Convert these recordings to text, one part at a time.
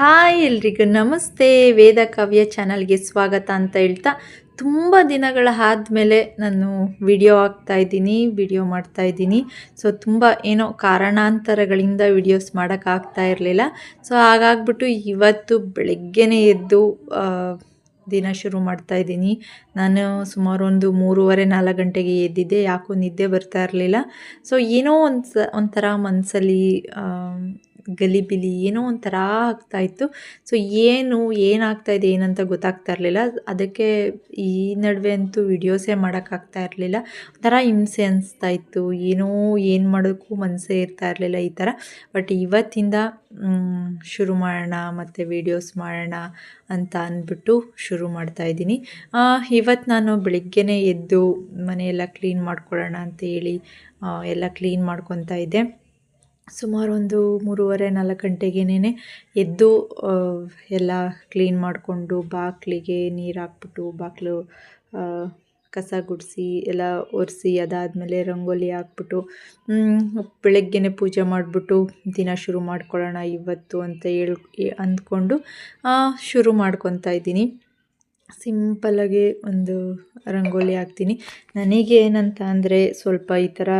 Hi ಎಲ್ರಿಗೂ. ನಮಸ್ತೆ. ವೇದ ಕಾವ್ಯ ಚಾನಲ್ಗೆ ಸ್ವಾಗತ ಅಂತ ಹೇಳ್ತಾ ತುಂಬ ದಿನಗಳ ಆದಮೇಲೆ ನಾನು ವಿಡಿಯೋ ಹಾಕ್ತಾಯಿದ್ದೀನಿ ವಿಡಿಯೋ ಮಾಡ್ತಾ ಇದ್ದೀನಿ. ಸೊ, ತುಂಬ ಏನೋ ಕಾರಣಾಂತರಗಳಿಂದ ವಿಡಿಯೋಸ್ ಮಾಡೋಕ್ಕಾಗ್ತಾ ಇರಲಿಲ್ಲ. ಸೊ, ಹಾಗಾಗ್ಬಿಟ್ಟು ಇವತ್ತು ಬೆಳಗ್ಗೆನೇ ಎದ್ದು ದಿನ ಶುರು ಮಾಡ್ತಾ ಇದ್ದೀನಿ. ನಾನು ಸುಮಾರು ಒಂದು ಮೂರುವರೆ ನಾಲ್ಕು ಗಂಟೆಗೆ ಎದ್ದಿದ್ದೆ. ಯಾಕೋ ನಿದ್ದೆ ಬರ್ತಾ ಇರಲಿಲ್ಲ. ಸೊ, ಏನೋ ಒಂದು ಒಂಥರ ಮನಸ್ಸಲ್ಲಿ ಗಲಿಬಿಲಿ ಏನೋ ಒಂಥರ ಆಗ್ತಾಯಿತ್ತು ಸೊ ಏನು, ಏನಾಗ್ತಾ ಇದೆ, ಏನಂತ ಗೊತ್ತಾಗ್ತಾ ಇರಲಿಲ್ಲ. ಅದಕ್ಕೆ ಈ ನಡುವೆ ಅಂತೂ ವಿಡಿಯೋಸೇ ಮಾಡೋಕ್ಕಾಗ್ತಾ ಇರಲಿಲ್ಲ. ಒಂಥರ ಹಿಂಸೆ ಅನಿಸ್ತಾ ಇತ್ತು. ಏನೋ, ಏನು ಮಾಡೋಕ್ಕೂ ಮನಸ್ಸೇ ಇರ್ತಾ ಇರಲಿಲ್ಲ ಈ ಥರ. ಬಟ್ ಇವತ್ತಿಂದ ಶುರು ಮಾಡೋಣ, ಮತ್ತು ವೀಡಿಯೋಸ್ ಮಾಡೋಣ ಅಂತ ಅಂದ್ಬಿಟ್ಟು ಶುರು ಮಾಡ್ತಾ ಇದ್ದೀನಿ. ಇವತ್ತು ನಾನು ಬೆಳಿಗ್ಗೆನೇ ಎದ್ದು ಮನೆಯೆಲ್ಲ ಕ್ಲೀನ್ ಮಾಡ್ಕೊಳ್ಳೋಣ ಅಂತ ಹೇಳಿ ಎಲ್ಲ ಕ್ಲೀನ್ ಮಾಡ್ಕೊತಾ ಇದ್ದೆ. ಸುಮಾರು ಒಂದು ಮೂರುವರೆ, ನಾಲ್ಕು ಗಂಟೆಗೇನೆ ಎದ್ದು ಎಲ್ಲ ಕ್ಲೀನ್ ಮಾಡಿಕೊಂಡು ಬಾಗಿಲಿಗೆ ನೀರು ಹಾಕ್ಬಿಟ್ಟು ಬಾಕ್ಲು ಕಸ ಗುಡಿಸಿ, ಎಲ್ಲ ಒರೆಸಿ, ಅದಾದಮೇಲೆ ರಂಗೋಲಿ ಹಾಕ್ಬಿಟ್ಟು ಬೆಳಗ್ಗೆನೇ ಪೂಜೆ ಮಾಡಿಬಿಟ್ಟು ದಿನ ಶುರು ಮಾಡ್ಕೊಳ್ಳೋಣ ಇವತ್ತು ಅಂತ ಹೇಳ್ ಅಂದ್ಕೊಂಡು ಶುರು ಮಾಡ್ಕೊತಾ ಇದ್ದೀನಿ. ಸಿಂಪಲ್ಲಾಗಿ ಒಂದು ರಂಗೋಲಿ ಹಾಕ್ತೀನಿ. ನನಗೆ ಏನಂತ ಅಂದರೆ ಸ್ವಲ್ಪ ಈ ಥರ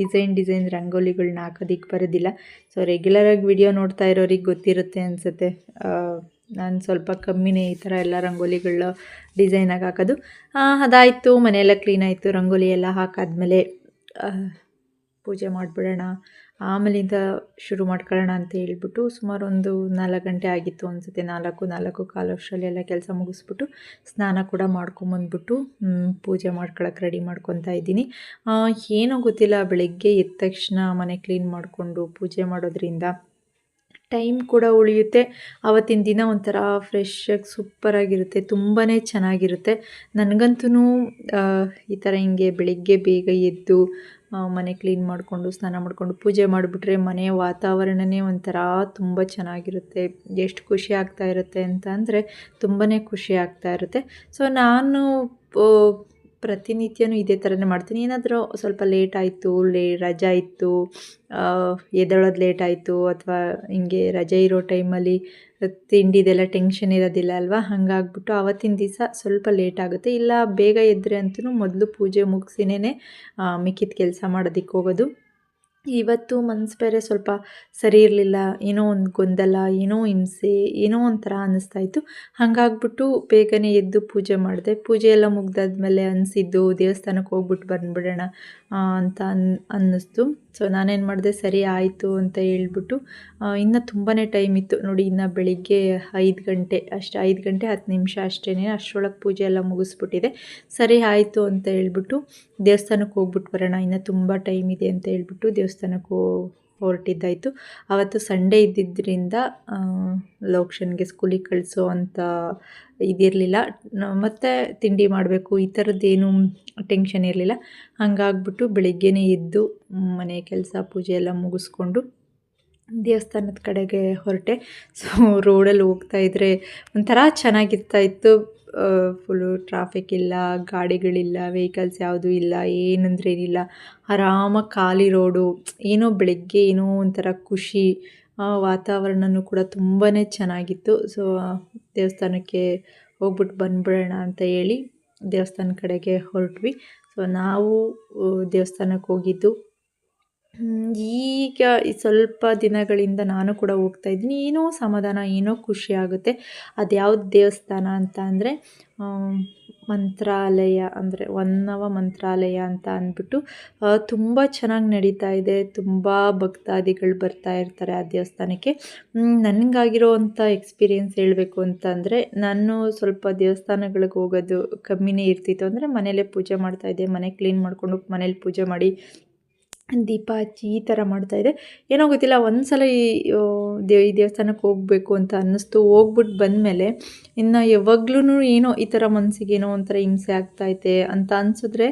ಡಿಸೈನ್ ಡಿಸೈನ್ ರಂಗೋಲಿಗಳನ್ನ ಹಾಕೋದಿಕ್ಕೆ ಬರೋದಿಲ್ಲ. ಸೊ ರೆಗ್ಯುಲರಾಗಿ ವಿಡಿಯೋ ನೋಡ್ತಾ ಇರೋರಿಗೆ ಗೊತ್ತಿರುತ್ತೆ ಅನಿಸುತ್ತೆ. ನಾನು ಸ್ವಲ್ಪ ಕಮ್ಮಿನೇ ಈ ಥರ ಎಲ್ಲ ರಂಗೋಲಿಗಳ ಡಿಸೈನಾಗಿ ಹಾಕೋದು. ಅದಾಯಿತು, ಮನೆಯೆಲ್ಲ ಕ್ಲೀನಾಯಿತು ರಂಗೋಲಿ ಎಲ್ಲ ಹಾಕಾದ್ಮೇಲೆ ಪೂಜೆ ಮಾಡಿಬಿಡೋಣ, ಆಮೇಲಿಂದ ಶುರು ಮಾಡ್ಕೊಳ್ಳೋಣ ಅಂತ ಹೇಳ್ಬಿಟ್ಟು ಸುಮಾರು ಒಂದು ನಾಲ್ಕು ಗಂಟೆ ಆಗಿತ್ತು ಅನಿಸುತ್ತೆ. ನಾಲ್ಕು ನಾಲ್ಕು ಕಾಲು ವರ್ಷದಲ್ಲಿ ಎಲ್ಲ ಕೆಲಸ ಮುಗಿಸ್ಬಿಟ್ಟು ಸ್ನಾನ ಕೂಡ ಮಾಡ್ಕೊಂಬಂದ್ಬಿಟ್ಟು ಪೂಜೆ ಮಾಡ್ಕೊಳಕ್ಕೆ ರೆಡಿ ಮಾಡ್ಕೊತಾ ಇದ್ದೀನಿ. ಏನೂ ಗೊತ್ತಿಲ್ಲ, ಬೆಳಗ್ಗೆ ಎದ್ದ ತಕ್ಷಣ ಮನೆ ಕ್ಲೀನ್ ಮಾಡಿಕೊಂಡು ಪೂಜೆ ಮಾಡೋದ್ರಿಂದ ಟೈಮ್ ಕೂಡ ಉಳಿಯುತ್ತೆ. ಆವತ್ತಿನ ದಿನ ಒಂಥರ ಫ್ರೆಶ್ಶಾಗಿ ಸೂಪರಾಗಿರುತ್ತೆ ತುಂಬಾ ಚೆನ್ನಾಗಿರುತ್ತೆ. ನನಗಂತೂ ಈ ಥರ ಹಿಂಗೆ ಬೆಳಿಗ್ಗೆ ಬೇಗ ಎದ್ದು ಮನೆ ಕ್ಲೀನ್ ಮಾಡಿಕೊಂಡು, ಸ್ನಾನ ಮಾಡಿಕೊಂಡು, ಪೂಜೆ ಮಾಡಿಬಿಟ್ರೆ ಮನೆಯ ವಾತಾವರಣವೇ ಒಂಥರ ತುಂಬ ಚೆನ್ನಾಗಿರುತ್ತೆ. ಎಷ್ಟು ಖುಷಿ ಆಗ್ತಾ ಇರುತ್ತೆ ಅಂತ ಅಂದರೆ ತುಂಬಾ ಖುಷಿ ಆಗ್ತಾ ಇರುತ್ತೆ. ಸೊ ನಾನು ಪ್ರತಿನಿತ್ಯನೂ ಇದೇ ಥರನೇ ಮಾಡ್ತೀನಿ. ಏನಾದರೂ ಸ್ವಲ್ಪ ಲೇಟ್ ಆಯಿತು, ಲೇ, ರಜಾ ಇತ್ತು ಎದ್ದೇಳೋದು ಲೇಟ್ ಆಯಿತು, ಅಥವಾ ಹಿಂಗೆ ರಜೆ ಇರೋ ಟೈಮಲ್ಲಿ ತಿಂಡಿದೆಲ್ಲ ಟೆನ್ಷನ್ ಇರೋದಿಲ್ಲ ಅಲ್ವಾ? ಹಾಗಾಗ್ಬಿಟ್ಟು ಆವತ್ತಿನ ದಿವಸ ಸ್ವಲ್ಪ ಲೇಟ್ ಆಗುತ್ತೆ. ಇಲ್ಲ, ಬೇಗ ಎದ್ದರೆ ಅಂತೂ ಮೊದಲು ಪೂಜೆ ಮುಗಿಸಿನೇ ಮಿಕ್ಕಿದ ಕೆಲಸ ಮಾಡೋದಕ್ಕೆ ಹೋಗೋದು. ಇವತ್ತು ಮನ್ಸು ಬೇರೆ ಸ್ವಲ್ಪ ಸರಿ ಇರಲಿಲ್ಲ, ಏನೋ ಒಂದು ಗೊಂದಲ, ಏನೋ ಹಿಂಸೆ, ಏನೋ ಒಂಥರ ಅನ್ನಿಸ್ತಾ ಇತ್ತು. ಹಾಗಾಗ್ಬಿಟ್ಟು ಬೇಗನೆ ಎದ್ದು ಪೂಜೆ ಮಾಡಿದೆ. ಪೂಜೆ ಎಲ್ಲ ಮುಗ್ದಾದ್ಮೇಲೆ ಅನಿಸಿದ್ದು ದೇವಸ್ಥಾನಕ್ಕೆ ಹೋಗ್ಬಿಟ್ಟು ಬಂದುಬಿಡೋಣ ಅಂತ ಅನ್, ಅನ್ನಿಸ್ತು. ಸೊ ನಾನೇನು ಮಾಡಿದೆ, ಸರಿ ಆಯಿತು ಅಂತ ಹೇಳ್ಬಿಟ್ಟು ಇನ್ನೂ ತುಂಬಾ ಟೈಮ್ ಇತ್ತು. ನೋಡಿ, ಇನ್ನು ಬೆಳಿಗ್ಗೆ ಐದು ಗಂಟೆ, ಅಷ್ಟು ಐದು ಗಂಟೆ ಹತ್ತು ನಿಮಿಷ ಅಷ್ಟೇ ಅಷ್ಟರೊಳಗೆ ಪೂಜೆ ಎಲ್ಲ ಮುಗಿಸ್ಬಿಟ್ಟಿದೆ. ಸರಿ ಆಯಿತು ಅಂತ ಹೇಳ್ಬಿಟ್ಟು ದೇವಸ್ಥಾನಕ್ಕೆ ಹೋಗ್ಬಿಟ್ಟು ಬರೋಣ, ಇನ್ನೂ ತುಂಬ ಟೈಮ್ ಇದೆ ಅಂತ ಹೇಳ್ಬಿಟ್ಟು ದೇವಸ್ಥಾನಕ್ಕೆ ಹೊರಟಿದ್ದಾಯಿತು. ಆವತ್ತು ಸಂಡೇ ಇದ್ದಿದ್ದರಿಂದ ಲೋಕ್ಷನ್ಗೆ ಸ್ಕೂಲಿಗೆ ಕಳಿಸೋ ಅಂತ ಇದಿರಲಿಲ್ಲ. ಮತ್ತು ತಿಂಡಿ ಮಾಡಬೇಕು, ಈ ಥರದ್ದೇನು ಟೆನ್ಷನ್ ಇರಲಿಲ್ಲ. ಹಾಗಾಗ್ಬಿಟ್ಟು ಬೆಳಿಗ್ಗೆನೇ ಎದ್ದು ಮನೆ ಕೆಲಸ, ಪೂಜೆ ಎಲ್ಲ ಮುಗಿಸ್ಕೊಂಡು ದೇವಸ್ಥಾನದ ಕಡೆಗೆ ಹೊರಟೆ. ಸೊ, ರೋಡಲ್ಲಿ ಹೋಗ್ತಾ ಇದ್ದರೆ ಒಂಥರ ಚೆನ್ನಾಗಿರ್ತಾ ಇತ್ತು. ಫುಲ್ಲು ಟ್ರಾಫಿಕ್ ಇಲ್ಲ, ಗಾಡಿಗಳಿಲ್ಲ ವೆಹಿಕಲ್ಸ್ ಯಾವುದೂ ಇಲ್ಲ, ಏನಂದ್ರೆ ಏನಿಲ್ಲ. ಆರಾಮಾಗಿ ಖಾಲಿ ರೋಡು ಏನೋ ಬೆಳಗ್ಗೆ ಏನೋ ಒಂಥರ ಖುಷಿ ವಾತಾವರಣವೂ ವಾತಾವರಣನೂ ಕೂಡ ತುಂಬಾ ಚೆನ್ನಾಗಿತ್ತು. ಸೊ ದೇವಸ್ಥಾನಕ್ಕೆ ಹೋಗ್ಬಿಟ್ಟು ಬಂದ್ಬಿಡೋಣ ಅಂತ ಹೇಳಿ ದೇವಸ್ಥಾನ ಕಡೆಗೆ ಹೊರಟ್ವಿ. ಸೊ ನಾವು ದೇವಸ್ಥಾನಕ್ಕೆ ಹೋಗಿದ್ದು ಈಗ ಈ ಸ್ವಲ್ಪ ದಿನಗಳಿಂದ ನಾನು ಕೂಡ ಹೋಗ್ತಾ ಇದ್ದೀನಿ. ಏನೋ ಸಮಾಧಾನ, ಏನೋ ಖುಷಿ ಆಗುತ್ತೆ. ಅದು ಯಾವ್ದು ದೇವಸ್ಥಾನ ಅಂತ ಅಂದರೆ ಮಂತ್ರಾಲಯ ಅಂದರೆ ಹೊನ್ನವ ಮಂತ್ರಾಲಯ ಅಂತ ಅಂದ್ಬಿಟ್ಟು ತುಂಬ ಚೆನ್ನಾಗಿ ನಡೀತಾ ಇದೆ. ತುಂಬ ಭಕ್ತಾದಿಗಳು ಬರ್ತಾ ಇರ್ತಾರೆ ಆ ದೇವಸ್ಥಾನಕ್ಕೆ. ನನಗಾಗಿರೋ ನನಗಾಗಿರೋವಂಥ ಎಕ್ಸ್ಪೀರಿಯೆನ್ಸ್ ಹೇಳಬೇಕು ಅಂತಂದರೆ ನಾನು ಸ್ವಲ್ಪ ದೇವಸ್ಥಾನಗಳಿಗೆ ಹೋಗೋದು ಕಮ್ಮಿನೇ ಇರ್ತಿತ್ತು. ಅಂದರೆ ಮನೇಲೇ ಪೂಜೆ ಮಾಡ್ತಾಯಿದ್ದೆ ಮನೆ ಕ್ಲೀನ್ ಮಾಡಿಕೊಂಡು ಮನೇಲಿ ಪೂಜೆ ಮಾಡಿ ದೀಪ ಹಚ್ಚಿ ಈ ಥರ ಇದೆ. ಏನೋ ಗೊತ್ತಿಲ್ಲ ಒಂದು ಸಲ ಈ ದೇ, ಈ ದೇವಸ್ಥಾನಕ್ಕೆ ಹೋಗಬೇಕು ಅಂತ ಅನ್ನಿಸ್ತು. ಹೋಗ್ಬಿಟ್ಟು ಬಂದಮೇಲೆ ಇನ್ನು ಯಾವಾಗ್ಲೂ ಏನೋ ಈ ಥರ ಮನಸ್ಸಿಗೆ ಏನೋ ಒಂಥರ ಹಿಂಸೆ ಆಗ್ತೈತೆ ಅಂತ ಅನಿಸಿದ್ರೆ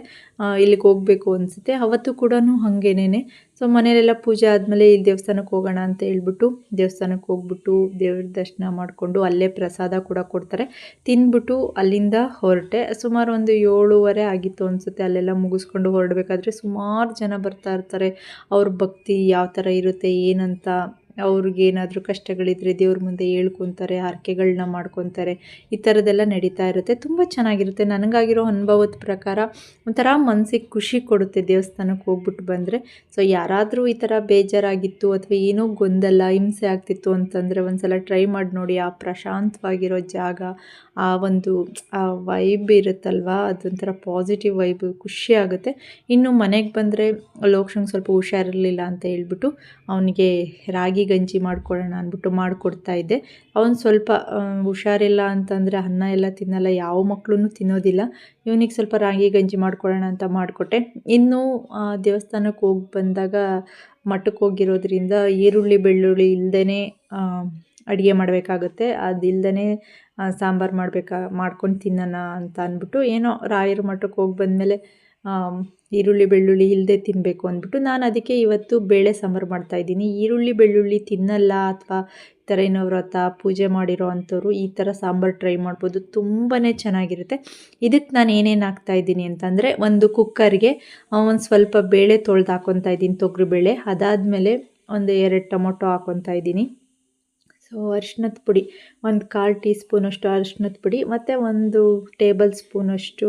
ಇಲ್ಲಿಗೆ ಹೋಗಬೇಕು ಅನಿಸುತ್ತೆ. ಅವತ್ತು ಕೂಡ ಹಾಗೇನೆ ಸೊ ಮನೇಲೆಲ್ಲ ಪೂಜೆ ಆದಮೇಲೆ ಇಲ್ಲಿ ದೇವಸ್ಥಾನಕ್ಕೆ ಹೋಗೋಣ ಅಂತ ಹೇಳ್ಬಿಟ್ಟು ದೇವಸ್ಥಾನಕ್ಕೆ ಹೋಗ್ಬಿಟ್ಟು ದೇವ್ರ ದರ್ಶನ ಮಾಡಿಕೊಂಡು ಅಲ್ಲೇ ಪ್ರಸಾದ ಕೂಡ ಕೊಡ್ತಾರೆ. ತಿಂದ್ಬಿಟ್ಟು ಅಲ್ಲಿಂದ ಹೊರಟೆ. ಸುಮಾರು ಒಂದು ಏಳುವರೆ ಆಗಿತ್ತು ಅನಿಸುತ್ತೆ ಅಲ್ಲೆಲ್ಲ ಮುಗಿಸ್ಕೊಂಡು ಹೊರಡಬೇಕಾದ್ರೆ ಸುಮಾರು ಜನ ಬರ್ತಾ ಇರ್ತಾರೆ. ಅವ್ರ ಭಕ್ತಿ ಯಾವ ಥರ ಇರುತ್ತೆ, ಏನಂತ ಅವ್ರಿಗೆ ಏನಾದರೂ ಕಷ್ಟಗಳಿದ್ರೆ ದೇವ್ರ ಮುಂದೆ ಹೇಳ್ಕೊತಾರೆ ಹರಕೆಗಳನ್ನ ಮಾಡ್ಕೊತಾರೆ, ಈ ಥರದ್ದೆಲ್ಲ ನಡೀತಾ ಇರುತ್ತೆ. ತುಂಬ ಚೆನ್ನಾಗಿರುತ್ತೆ. ನನಗಾಗಿರೋ ಅನುಭವದ ಪ್ರಕಾರ ಒಂಥರ ಮನಸ್ಸಿಗೆ ಖುಷಿ ಕೊಡುತ್ತೆ ದೇವಸ್ಥಾನಕ್ಕೆ ಹೋಗ್ಬಿಟ್ಟು ಬಂದರೆ. ಸೊ ಯಾರಾದರೂ ಈ ಥರ ಬೇಜಾರಾಗಿತ್ತು ಅಥವಾ ಏನೋ ಗೊಂದಲ, ಹಿಂಸೆ ಆಗ್ತಿತ್ತು ಅಂತಂದರೆ ಒಂದ್ಸಲ ಟ್ರೈ ಮಾಡಿ ನೋಡಿ. ಆ ಪ್ರಶಾಂತವಾಗಿರೋ ಜಾಗ, ಆ ಒಂದು, ಆ ವೈಬ್ ಇರುತ್ತಲ್ವಾ? ಅದೊಂಥರ ಪಾಸಿಟಿವ್ ವೈಬ್ ಖುಷಿ ಆಗುತ್ತೆ. ಇನ್ನು ಮನೆಗೆ ಬಂದರೆ ಲೋಕ್ಷಂಗೆ ಸ್ವಲ್ಪ ಹುಷಾರಿರಲಿಲ್ಲ ಅಂತ ಹೇಳ್ಬಿಟ್ಟು ಅವನಿಗೆ ರಾಗಿ ಗಂಜಿ ಮಾಡ್ಕೊಳ್ಳೋಣ ಅಂದ್ಬಿಟ್ಟು ಮಾಡಿಕೊಡ್ತಾ ಇದ್ದೆ. ಅವನು ಸ್ವಲ್ಪ ಹುಷಾರಿಲ್ಲ ಅಂತಂದರೆ ಅನ್ನ ಎಲ್ಲ ತಿನ್ನಲ್ಲ, ಯಾವ ಮಕ್ಕಳೂ ತಿನ್ನೋದಿಲ್ಲ. ಇವನಿಗೆ ಸ್ವಲ್ಪ ರಾಗಿ ಗಂಜಿ ಮಾಡ್ಕೊಳ್ಳೋಣ ಅಂತ ಮಾಡಿಕೊಟ್ಟೆ. ಇನ್ನೂ ದೇವಸ್ಥಾನಕ್ಕೆ ಹೋಗಿ ಬಂದಾಗ ಮಠಕ್ಕೆ ಹೋಗಿರೋದ್ರಿಂದ ಈರುಳ್ಳಿ, ಬೆಳ್ಳುಳ್ಳಿ ಇಲ್ಲದೇ ಅಡುಗೆ ಮಾಡಬೇಕಾಗುತ್ತೆ. ಅದಿಲ್ಲದೇ ಸಾಂಬಾರು ಮಾಡಬೇಕಾ, ಮಾಡ್ಕೊಂಡು ತಿನ್ನೋಣ ಅಂತ ಅಂದ್ಬಿಟ್ಟು ಏನೋ ರಾಯರ ಮಠಕ್ಕೆ ಹೋಗಿ ಬಂದಮೇಲೆ ಈರುಳ್ಳಿ, ಬೆಳ್ಳುಳ್ಳಿ ಇಲ್ಲದೆ ತಿನ್ನಬೇಕು ಅಂದ್ಬಿಟ್ಟು ನಾನು ಅದಕ್ಕೆ ಇವತ್ತು ಬೇಳೆ ಸಾಂಬಾರು ಮಾಡ್ತಾಯಿದ್ದೀನಿ ಈರುಳ್ಳಿ, ಬೆಳ್ಳುಳ್ಳಿ ತಿನ್ನಲ್ಲ ಅಥವಾ ಈ ಥರ ಏನೋ ವ್ರತ ಪೂಜೆ ಮಾಡಿರೋ ಅಂಥವ್ರು ಈ ಥರ ಸಾಂಬಾರು ಟ್ರೈ ಮಾಡ್ಬೋದು. ತುಂಬಾ ಚೆನ್ನಾಗಿರುತ್ತೆ. ಇದಕ್ಕೆ ನಾನು ಏನೇನು ಹಾಕ್ತಾಯಿದ್ದೀನಿ ಅಂತಂದರೆ ಒಂದು ಕುಕ್ಕರ್ಗೆ ಒಂದು ಸ್ವಲ್ಪ ಬೇಳೆ ತೊಳೆದು ಹಾಕ್ಕೊತಾ ಇದ್ದೀನಿ ತೊಗರಿಬೇಳೆ ಅದಾದಮೇಲೆ ಒಂದು ಎರಡು ಟೊಮೊಟೊ ಹಾಕ್ಕೊತಾ ಇದ್ದೀನಿ. ಸೊ ಅರ್ಶಿನದ ಪುಡಿ, ಒಂದು ಕಾಲು ಟೀ ಸ್ಪೂನಷ್ಟು ಅರ್ಶಿನದ ಪುಡಿ ಮತ್ತು ಒಂದು ಟೇಬಲ್ ಸ್ಪೂನಷ್ಟು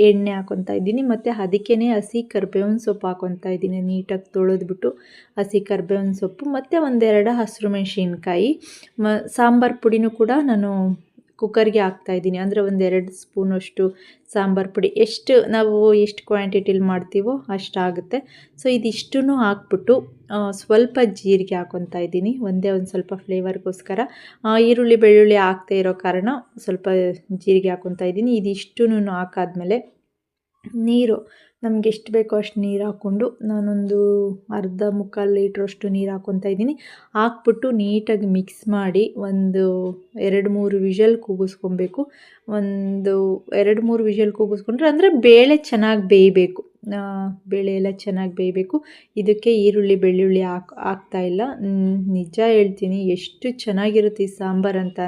ಎಣ್ಣೆ ಹಾಕೊತಾ ಇದ್ದೀನಿ, ಮತ್ತು ಅದಕ್ಕೇ ಹಸಿ ಕರ್ಬೇವಿನ ಸೊಪ್ಪು ಹಾಕೊತಾ ಇದ್ದೀನಿ. ನೀಟಾಗಿ ತೊಳೆದ್ಬಿಟ್ಟು ಹಸಿ ಕರ್ಬೇವಿನ ಸೊಪ್ಪು, ಮತ್ತು ಒಂದೆರಡು ಹಸಿರು ಮೆಣಸಿನ್ಕಾಯಿ, ಮ, ಸಾಂಬಾರು ಪುಡಿನೂ ಕೂಡ ನಾನು ಕುಕ್ಕರ್ಗೆ ಹಾಕ್ತಾಯಿದ್ದೀನಿ ಅಂದರೆ ಒಂದೆರಡು ಸ್ಪೂನಷ್ಟು ಸಾಂಬಾರು ಪುಡಿ. ಎಷ್ಟು ನಾವು ಎಷ್ಟು ಕ್ವಾಂಟಿಟಿಲಿ ಮಾಡ್ತೀವೋ ಅಷ್ಟಾಗುತ್ತೆ ಸೊ ಇದಿಷ್ಟೂ ಹಾಕ್ಬಿಟ್ಟು ಸ್ವಲ್ಪ ಜೀರಿಗೆ ಹಾಕೊತಾ ಇದ್ದೀನಿ. ಒಂದೇ ಒಂದು ಸ್ವಲ್ಪ ಫ್ಲೇವರ್ಗೋಸ್ಕರ ಈರುಳ್ಳಿ, ಬೆಳ್ಳುಳ್ಳಿ ಹಾಕ್ತಾ ಇರೋ ಕಾರಣ ಸ್ವಲ್ಪ ಜೀರಿಗೆ ಹಾಕೊತಾ ಇದ್ದೀನಿ. ಇದಿಷ್ಟೂ ಹಾಕಾದ್ಮೇಲೆ ನೀರು ನಮ್ಗೆ ಎಷ್ಟು ಬೇಕೋ ಅಷ್ಟು ನೀರು ಹಾಕ್ಕೊಂಡು ನಾನೊಂದು ಅರ್ಧ ಮುಕ್ಕಾಲು ಲೀಟ್ರಷ್ಟು ನೀರು ಹಾಕ್ಕೊತಾ ಇದ್ದೀನಿ. ಹಾಕ್ಬಿಟ್ಟು ನೀಟಾಗಿ ಮಿಕ್ಸ್ ಮಾಡಿ ಒಂದು ಎರಡು ಮೂರು ವಿಷಲ್ ಕೂಗಿಸ್ಕೊಬೇಕು. ಒಂದು ಎರಡು ಮೂರು ವಿಷಲ್ ಕೂಗಿಸ್ಕೊಂಡ್ರೆ ಅಂದರೆ ಬೇಳೆ ಚೆನ್ನಾಗಿ ಬೇಯಬೇಕು. ಬೇಳೆ ಎಲ್ಲ ಚೆನ್ನಾಗಿ ಬೇಯಬೇಕು. ಇದಕ್ಕೆ ಈರುಳ್ಳಿ, ಬೆಳ್ಳುಳ್ಳಿ ಹಾಕ್ ಹಾಕ್ತಾಯಿಲ್ಲ ನಿಜ ಹೇಳ್ತೀನಿ, ಎಷ್ಟು ಚೆನ್ನಾಗಿರುತ್ತೆ ಈ ಸಾಂಬಾರು ಅಂತ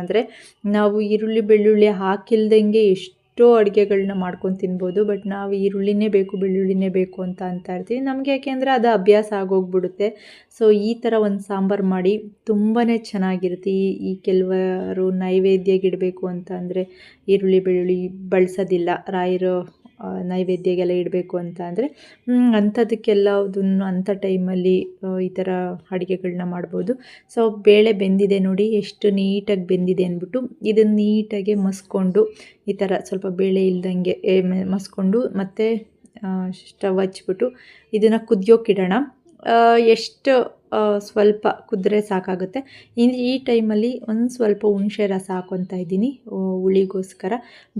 ನಾವು ಈರುಳ್ಳಿ, ಬೆಳ್ಳುಳ್ಳಿ ಹಾಕಿಲ್ದಂಗೆ ಎಷ್ಟು ಎಷ್ಟೋ ಅಡುಗೆಗಳನ್ನ ಮಾಡ್ಕೊಂಡು ತಿನ್ಬೋದು, ಬಟ್ ನಾವು ಈರುಳ್ಳಿನೇ ಬೇಕು, ಬೆಳ್ಳುಳ್ಳಿನೇ ಬೇಕು ಅಂತ ಅಂತ ಇರ್ತೀವಿ. ನಮಗೆ ಯಾಕೆಂದರೆ ಅದು ಅಭ್ಯಾಸ ಆಗೋಗ್ಬಿಡುತ್ತೆ. ಸೊ ಈ ಥರ ಒಂದು ಸಾಂಬಾರು ಮಾಡಿ ತುಂಬಾ ಚೆನ್ನಾಗಿರುತ್ತೆ. ಈ ಈ ಕೆಲವರು ನೈವೇದ್ಯಗಿಡಬೇಕು ಅಂತ ಅಂದರೆ ಈರುಳ್ಳಿ, ಬೆಳ್ಳುಳ್ಳಿ ಬಳಸೋದಿಲ್ಲ. ರಾಯರು ನೈವೇದ್ಯಗೆಲ್ಲ ಇಡಬೇಕು ಅಂತ ಅಂದರೆ ಅಂಥದಕ್ಕೆಲ್ಲದನ್ನು ಅಂಥ ಟೈಮಲ್ಲಿ ಈ ಥರ ಅಡುಗೆಗಳನ್ನ ಮಾಡ್ಬೋದು. ಸೊ, ಬೇಳೆ ಬೆಂದಿದೆ ನೋಡಿ, ಎಷ್ಟು ನೀಟಾಗಿ ಬೆಂದಿದೆ ಅಂದ್ಬಿಟ್ಟು ಇದನ್ನು ನೀಟಾಗಿ ಮಸ್ಕೊಂಡು, ಈ ಥರ ಸ್ವಲ್ಪ ಬೇಳೆ ಇಲ್ದಂಗೆ ಮಸ್ಕೊಂಡು, ಮತ್ತು ಸ್ಟವ್ ಹಚ್ಬಿಟ್ಟು ಇದನ್ನು ಕುದಿಯೋಕ್ಕಿಡೋಣ ಎಷ್ಟು ಸ್ವಲ್ಪ ಕುದ್ರೆ ಸಾಕಾಗುತ್ತೆ. ಈ ಟೈಮಲ್ಲಿ ಒಂದು ಸ್ವಲ್ಪ ಹುಣಸೆ ರಸ ಹಾಕ್ಕೊತಾ ಇದ್ದೀನಿ ಹುಳಿಗೋಸ್ಕರ.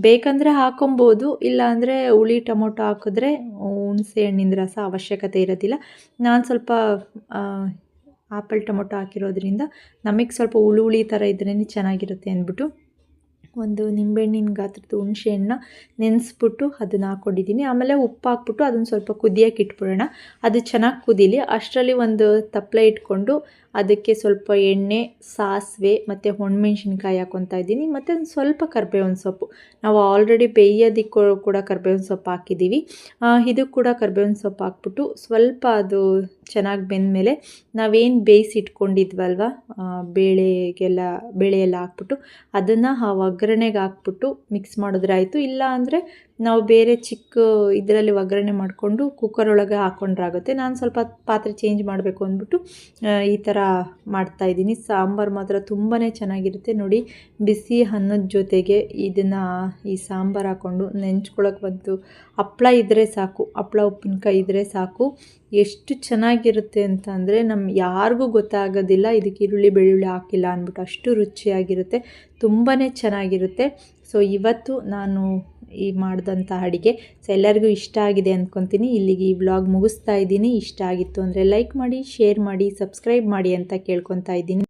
ಬೇಕಂದರೆ ಹಾಕೊಬೋದು, ಇಲ್ಲಾಂದರೆ ಹುಳಿ ಟೊಮೊಟೊ ಹಾಕಿದ್ರೆ ಹುಣಸೆ ಹಣ್ಣಿನ ರಸ ಅವಶ್ಯಕತೆ ಇರೋದಿಲ್ಲ. ನಾನು ಸ್ವಲ್ಪ ಆಪಲ್ ಟೊಮೊಟೊ ಹಾಕಿರೋದ್ರಿಂದ ನಮಗೆ ಸ್ವಲ್ಪ ಹುಳಿ ಹುಳಿ ಥರ ಇದ್ರೇ ಚೆನ್ನಾಗಿರುತ್ತೆ ಅಂದ್ಬಿಟ್ಟು ಒಂದು ನಿಂಬೆಹಣ್ಣಿನ ಗಾತ್ರದ ಹುಣಸೆಹಣ್ಣ ನೆನೆಸ್ಬಿಟ್ಟು ಅದನ್ನು ಹಾಕ್ಕೊಂಡಿದ್ದೀನಿ. ಆಮೇಲೆ ಉಪ್ಪು ಹಾಕ್ಬಿಟ್ಟು ಅದನ್ನು ಸ್ವಲ್ಪ ಕುದಿಯೋಕೆ ಇಟ್ಬಿಡೋಣ. ಅದು ಚೆನ್ನಾಗಿ ಕುದೀಲಿ. ಅಷ್ಟರಲ್ಲಿ ಒಂದು ತಪ್ಪಲೆ ಇಟ್ಕೊಂಡು ಅದಕ್ಕೆ ಸ್ವಲ್ಪ ಎಣ್ಣೆ, ಸಾಸಿವೆ ಮತ್ತು ಒಣಮೆಣ್ಸಿನ್ಕಾಯಿ ಹಾಕ್ಕೊತಾ ಇದ್ದೀನಿ. ಮತ್ತು ಒಂದು ಸ್ವಲ್ಪ ಕರ್ಬೇವಿನ ಸೊಪ್ಪು. ನಾವು ಆಲ್ರೆಡಿ ಬೇಯೋದಿಕ್ಕೂ ಕೂಡ ಕರ್ಬೇವಿನ ಸೊಪ್ಪು ಹಾಕಿದ್ದೀವಿ. ಇದು ಕೂಡ ಕರ್ಬೇವಿನ ಸೊಪ್ಪು ಹಾಕ್ಬಿಟ್ಟು ಸ್ವಲ್ಪ ಅದು ಚೆನ್ನಾಗಿ ಬೆಂದಮೇಲೆ ನಾವೇನು ಬೇಯಿಸಿ ಇಟ್ಕೊಂಡಿದ್ವಲ್ವ ಬೇಳೆಗೆಲ್ಲ ಬೇಳೆ ಎಲ್ಲ ಹಾಕ್ಬಿಟ್ಟು ಅದನ್ನು ಆ ಒಗ್ಗರಣೆಗೆ ಹಾಕ್ಬಿಟ್ಟು ಮಿಕ್ಸ್ ಮಾಡಿದ್ರೆ ಆಯಿತು. ಇಲ್ಲ ಅಂದರೆ ನಾವು ಬೇರೆ ಚಿಕ್ಕ ಇದರಲ್ಲಿ ಒಗ್ಗರಣೆ ಮಾಡಿಕೊಂಡು ಕುಕ್ಕರ್ ಒಳಗೆ ಹಾಕ್ಕೊಂಡ್ರಾಗುತ್ತೆ ನಾನು ಸ್ವಲ್ಪ ಪಾತ್ರೆ ಚೇಂಜ್ ಮಾಡಬೇಕು ಅಂದ್ಬಿಟ್ಟು ಈ ಥರ ಮಾಡ್ತಾಯಿದ್ದೀನಿ ಸಾಂಬಾರು ಮಾತ್ರ ತುಂಬಾ ಚೆನ್ನಾಗಿರುತ್ತೆ. ನೋಡಿ, ಬಿಸಿ ಅನ್ನದ ಜೊತೆಗೆ ಇದನ್ನು ಈ ಸಾಂಬಾರು ಹಾಕ್ಕೊಂಡು ನೆಂಚ್ಕೊಳಕ್ಕೆ ಬಂತು ಹಪ್ಳ ಇದ್ದರೆ ಸಾಕು, ಹಪ್ಳ ಉಪ್ಪಿನಕಾಯಿ ಇದ್ದರೆ ಸಾಕು. ಎಷ್ಟು ಚೆನ್ನಾಗಿರುತ್ತೆ ಅಂತ ಅಂದರೆ ನಮ್ಮ ಯಾರಿಗೂ ಗೊತ್ತಾಗೋದಿಲ್ಲ, ಇದಕ್ಕೆ ಈರುಳ್ಳಿ ಬೆಳ್ಳುಳ್ಳಿ ಹಾಕಿಲ್ಲ ಅಂದ್ಬಿಟ್ಟು ಅಷ್ಟು ರುಚಿಯಾಗಿರುತ್ತೆ. ತುಂಬಾ ಚೆನ್ನಾಗಿರುತ್ತೆ. ಸೊ ಇವತ್ತು ನಾನು ಈ ಮಾಡಿದಂಥ ಅಡುಗೆ ಸೊ, ಎಲ್ಲರಿಗೂ ಇಷ್ಟ ಆಗಿದೆ ಅಂದ್ಕೊತೀನಿ ಇಲ್ಲಿಗೆ ಈ ವ್ಲಾಗ್ ಮುಗಿಸ್ತಾ ಇದ್ದೀನಿ. ಇಷ್ಟ ಆಗಿತ್ತು ಅಂದರೆ ಲೈಕ್ ಮಾಡಿ ಶೇರ್ ಮಾಡಿ ಸಬ್ಸ್ಕ್ರೈಬ್ ಮಾಡಿ ಅಂತ ಕೇಳ್ಕೊತಾ ಇದ್ದೀನಿ.